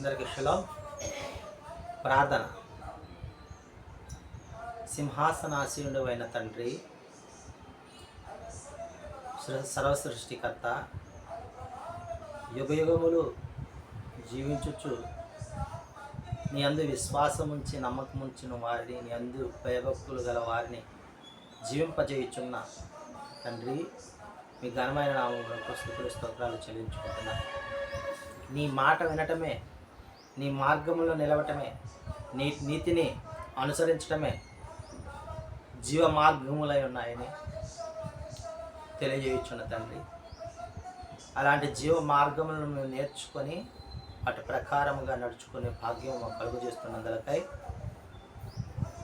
అందరికి శులం ప్రార్థన. సింహాసనాసీనుడు అయిన తండ్రి సర్వసృష్టికర్త సర్వ సృష్టికర్త యుగయుగములు జీవించుచు నీ అందు విశ్వాసముంచి నమ్మకముంచిన నమ్మకం ఉంచిన వారిని నీ అందు భయభక్తులు గల వారిని జీవింపజేయుచున్న తండ్రి మీ ఘనమైన నామములకు స్థుతులు స్తోత్రాలు చెల్లించుకుంటున్నా. నీ మాట వినటమే నీ మార్గంలో నిలవటమే నీ నీతిని అనుసరించటమే జీవ మార్గములై ఉన్నాయని తెలియజేయుచున్న తండ్రి. అలాంటి జీవ మార్గములను మేము నేర్చుకొని వాటి ప్రకారముగా నడుచుకునే భాగ్యం మాకు కలుగు చేస్తున్నందులకై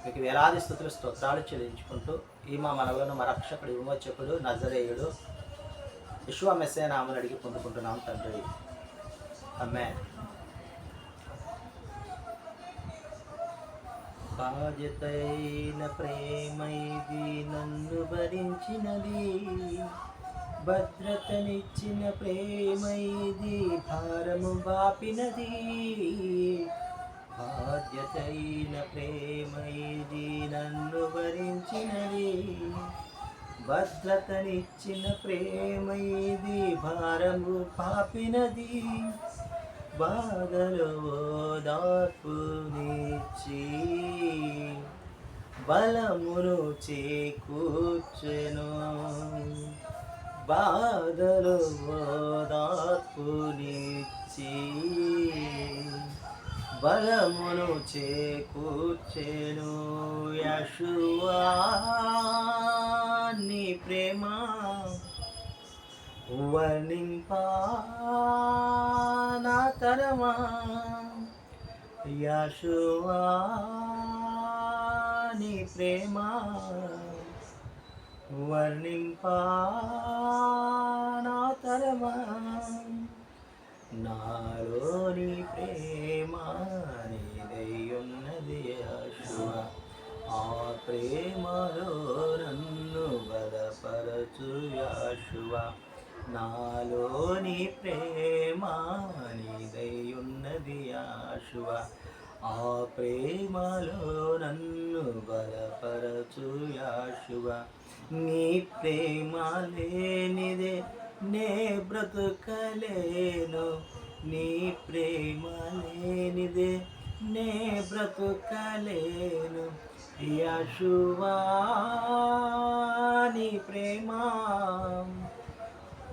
మీకు వేలాది స్థుతులు స్తోత్రాలు చెల్లించుకుంటూ ఈ మా మనవులను మా రక్షకుడు విమోచకుడు నజరేయుడు విశ్వ మెస్సే నామని అడిగి పొందుకుంటున్నాం తండ్రి. అమ్మే బాధ్యతైన ప్రేమైది నన్ను భరించినది భద్రతనిచ్చిన ప్రేమైది భారము వాపినది. బాధ్యతైన ప్రేమైది నన్ను భరించినది భద్రతనిచ్చిన ప్రేమైది భారము పాపినది బాధలో దార్పునిచ్చి బలమును చేకూర్చెను బాధలో దార్పునిచ్చి బలమును చేకూర్చెను యశువా నీ ప్రేమ వర్ణింపా నా ప్రేమ? వర్ణింపా నాలోని ప్రేమ? నీదయ్యున్నది యశువ ఆ ప్రేమలో నన్ను నాలోని ప్రేమ నీదయ్యున్నది ఆశువ ఆ ప్రేమలో నన్ను బలపరచు యాశువ. నీ ప్రేమ లేనిదే నే బ్రతుకలేను నీ ప్రేమ లేనిదే నే బ్రతుకలేను. యశువా నీ ప్రేమ.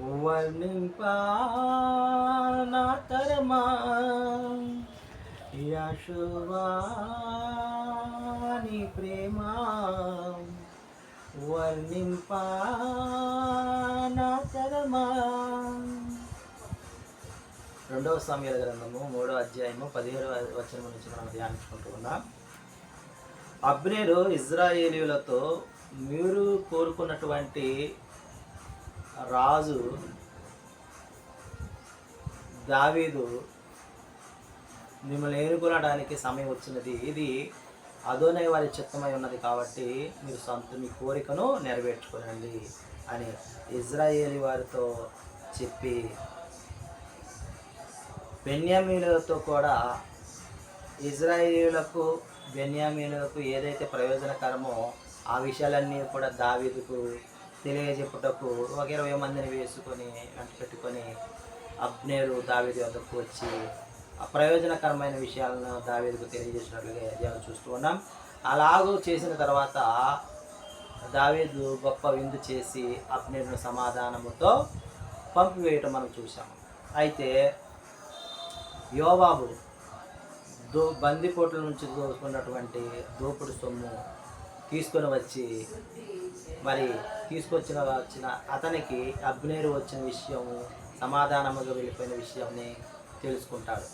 వర్ణింపా నా తరమా ప్రేమ. వర్ణింపా రెండవ సమయాల గ్రంథము మూడో అధ్యాయము పదిహేడు వచనం నుంచి మనం ధ్యానించుకుంటూ ఉన్నాం. అబ్నేరు ఇజ్రాయేలీలతో మీరు కోరుకున్నటువంటి రాజు దావీదు మిమ్మల్ని ఏనుకొనడానికి సమయం వచ్చినది. ఇది అదోనే వారి చిత్తమై ఉన్నది కాబట్టి మీరు సొంత మీ కోరికను నెరవేర్చుకోనండి అని ఇజ్రాయేలీ వారితో చెప్పి బెన్యామీనులతో కూడా ఇజ్రాయేలులకు బెన్యామీనులకు ఏదైతే ప్రయోజనకరమో ఆ విషయాలన్నీ కూడా దావీదుకు తెలియజెప్పుటకు ఒక ఇరవై మందిని వేసుకొని వెంట పెట్టుకొని అబ్నేరు దావేది వద్దకు వచ్చి ఆ ప్రయోజనకరమైన విషయాలను దావేదికు తెలియజేసినట్లుగా అధ్యాయం చూస్తూ ఉన్నాం. అలాగూ చేసిన తర్వాత దావేదు గొప్ప విందు చేసి అబ్నేరును సమాధానముతో పంపివేయటం మనం చూసాము అయితే యోబాబు దో బందిపోట్ల నుంచి దోచుకున్నటువంటి దోపుడు సొమ్ము తీసుకొని వచ్చి మరి తీసుకొచ్చిన వచ్చిన అతనికి అబ్నేరు వచ్చిన విషయము సమాధానముగా వెళ్ళిపోయిన విషయాన్ని తెలుసుకుంటాడు.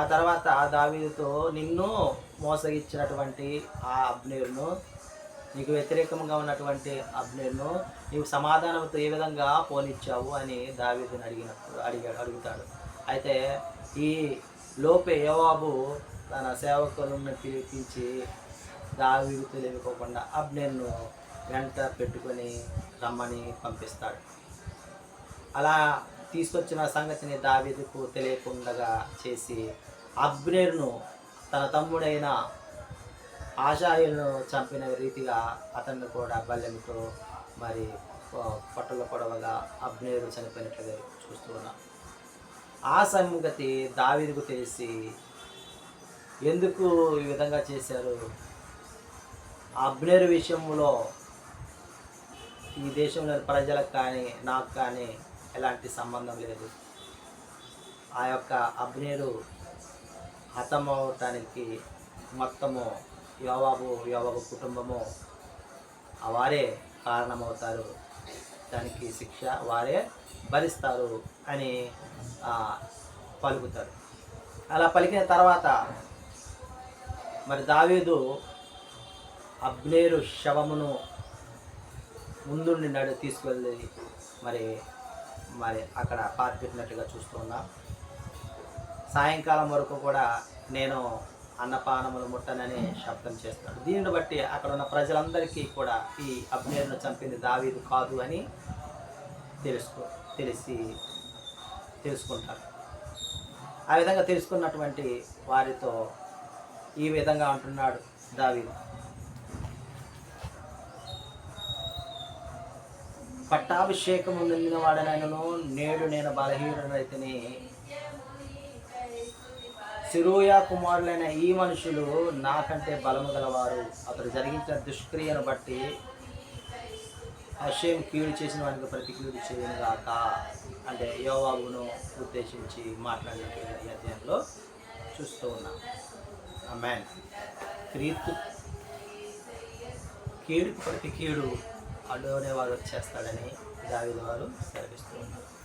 ఆ తర్వాత దావీదుతో నిన్ను మోసగిచ్చినటువంటి ఆ అబ్నేరును నీకు వ్యతిరేకంగా ఉన్నటువంటి అబ్నేరును నీవు సమాధానంతో ఏ విధంగా పోనిచ్చావు అని దావీదుని అడిగినప్పుడు అడిగాడు అడుగుతాడు. అయితే ఈ లోపే యోవాబు తన సేవకులను పిలిపించి దావీదు తెలియకోకుండా అబ్నేర్ను వెంట పెట్టుకొని రమ్మని పంపిస్తాడు. అలా తీసుకొచ్చిన సంగతిని దావీదుకు తెలియకుండా చేసి అబ్నేర్ను తన తమ్ముడైన ఆశాయులను చంపిన రీతిగా అతన్ని కూడా బల్లెంతో మరి పొట్టల పొడవగా అబ్నేరు చనిపోయినట్లుగా చూస్తూ ఉన్నాం. ఆ సంగతి దావీదుకు తెలిసి ఎందుకు ఈ విధంగా చేశారు? అబ్నేరు విషయంలో ఈ దేశంలోని ప్రజలకు కానీ నాకు కానీ ఎలాంటి సంబంధం లేదు. ఆ యొక్క అబ్నేరు హతమవటానికి మొత్తము యోవాబు యోవాబు కుటుంబము ఆ వారే కారణమవుతారు. దానికి శిక్ష వారే భరిస్తారు అని పలుకుతారు. అలా పలికిన తర్వాత మరి దావీదు అబ్నేరు శవమును ముందుండి నడు తీసుకువెళ్ళి మరి మరి అక్కడ పాతిపెట్టినట్టుగా చూస్తూ సాయంకాలం వరకు కూడా నేను అన్నపానములు ముట్టనని శబ్దం చేస్తాడు. దీనిని బట్టి అక్కడ ఉన్న ప్రజలందరికీ కూడా ఈ అబ్నేరును చంపింది దావీదు కాదు అని తెలుసుకో తెలిసి తెలుసుకుంటారు. ఆ విధంగా తెలుసుకున్నటువంటి వారితో ఈ విధంగా అంటున్నాడు దావీదు. పట్టాభిషేకము నిందిన వాడనైనను నేడు నేను బలహీనుడైతిని సిరూయా కుమారులైన ఈ మనుషులు నాకంటే బలము గలవారు. అతడు జరిగించిన దుష్క్రియను బట్టి అషేం కీడు చేసిన వానికి ప్రతి కీడు చేయను గాక. అంటే యోవాబును ఉద్దేశించి మాట్లాడినటువంటి ఈ అధ్యాయంలో చూస్తూ ఉన్నాం. మ్యాన్ క్రీత్ కీడుకు ప్రతి కీడు అడ్డునే వాడు వచ్చేస్తాడని దావిద వారు సెలవిస్తూ ఉన్నారు